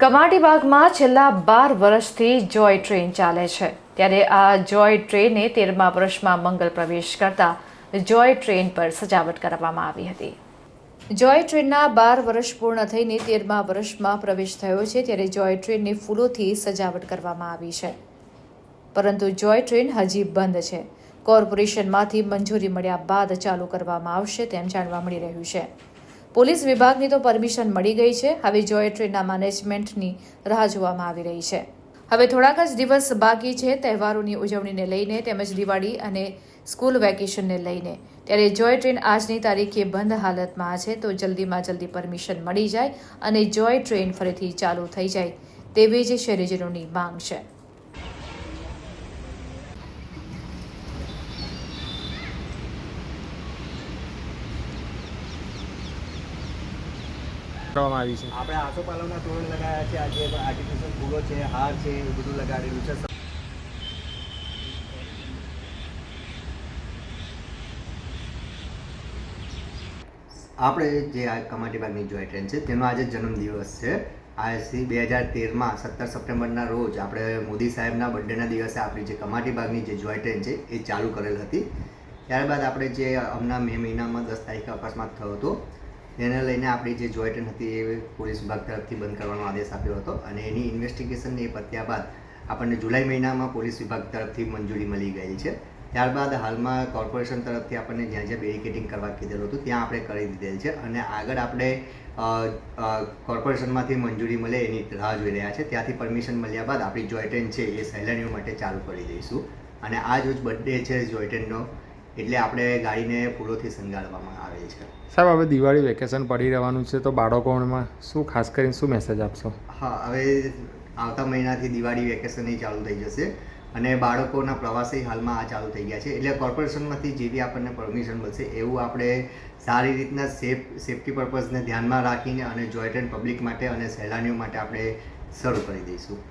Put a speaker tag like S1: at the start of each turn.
S1: કમાટીબાગમાં છેલ્લા બાર વર્ષથી જોય ટ્રેન ચાલે છે. ત્યારે આ જોય ટ્રેને તેરમા વર્ષમાં મંગલ પ્રવેશ કરતા જોય ટ્રેન પર સજાવટ કરવામાં આવી હતી. જોય ટ્રેનના બાર વર્ષ પૂર્ણ થઈને તેરમા વર્ષમાં પ્રવેશ થયો છે ત્યારે જોય ટ્રેનને ફૂલોથી સજાવટ કરવામાં આવી છે. પરંતુ જોય ટ્રેન હજી બંધ છે. કોર્પોરેશનમાંથી મંજૂરી મળ્યા બાદ ચાલુ કરવામાં આવશે તેમ જાણવા મળી રહ્યું છે. પોલીસ વિભાગની તો પરમિશન મળી ગઈ છે. હવે જોય ટ્રેનના મેનેજમેન્ટની રાહ જોવામાં આવી રહી છે. હવે થોડાક જ દિવસ બાકી છે તહેવારોની ઉજવણીને લઈને તેમજ દિવાળી અને સ્કૂલ વેકેશનને લઈને. ત્યારે જોય ટ્રેન આજની તારીખે બંધ હાલતમાં છે તો જલ્દીમાં જલ્દી પરમિશન મળી જાય અને જોય ટ્રેન ફરીથી ચાલુ થઈ જાય તેવી જ શહેરીજનોની માંગ છે.
S2: કરવામાં આવી છે.
S3: આપણે આસોપાલવના તોરણ લગાવ્યા છે. આજે આર્ટિફિશિયલ ફૂલો છે હાર છે એ બધું લગાડેલું છે. આપણે જે આ કમાટીબાગની જોય ટ્રેન છે તેનો આજે જન્મદિવસ છે. આજથી બે હજાર તેરમાં સત્તર સપ્ટેમ્બરના રોજ આપણે મોદી સાહેબના બર્થડેના દિવસે આપણી જે કમાટીબાગની જે જોય ટ્રેન છે એ ચાલુ કરેલ હતી. ત્યારબાદ આપણે જે હમણાં મે મહિનામાં દસ તારીખે અકસ્માત થયો હતો તેને લઈને આપણી જે જોઈન્ટ હતી એ પોલીસ વિભાગ તરફથી બંધ કરવાનો આદેશ આપ્યો હતો અને એની ઇન્વેસ્ટિગેશન એ પત્યા બાદ આપણને જુલાઈ મહિનામાં પોલીસ વિભાગ તરફથી મંજૂરી મળી ગઈ છે. ત્યારબાદ હાલમાં કોર્પોરેશન તરફથી આપણને જ્યાં જ્યાં બેરિકેડિંગ કરવા કીધેલું હતું, ત્યાં આપણે કરી દીધેલ છે અને આગળ આપણે કોર્પોરેશનમાંથી મંજૂરી મળે એની રાહ જોઈ રહ્યા છે. ત્યાંથી પરમિશન મળ્યા બાદ આપણી જોય છે એ સહેલાણીઓ માટે ચાલુ કરી દઈશું. અને આ રોજ બર્થડે છે જોય ટ્રેનનો એટલે આપણે ગાડીને ફૂલોથી શણગારવામાં આવે છે.
S2: સાહેબ હવે દિવાળી વેકેશન પડી રહેવાનું છે તો બાળકોમાં શું ખાસ કરીને શું મેસેજ આપશો?
S3: હા હવે આવતા મહિનાથી દિવાળી વેકેશન એ ચાલુ થઈ જશે અને બાળકોના પ્રવાસી હાલમાં આ ચાલુ થઈ ગયા છે. એટલે કોર્પોરેશનમાંથી જે બી આપણને પરમિશન મળશે એવું આપણે સારી રીતના સેફ સેફટી પર્પઝને ધ્યાનમાં રાખીને અને જોઈન્ટ પબ્લિક માટે અને સહેલાણીઓ માટે આપણે શરૂ કરી દઈશું.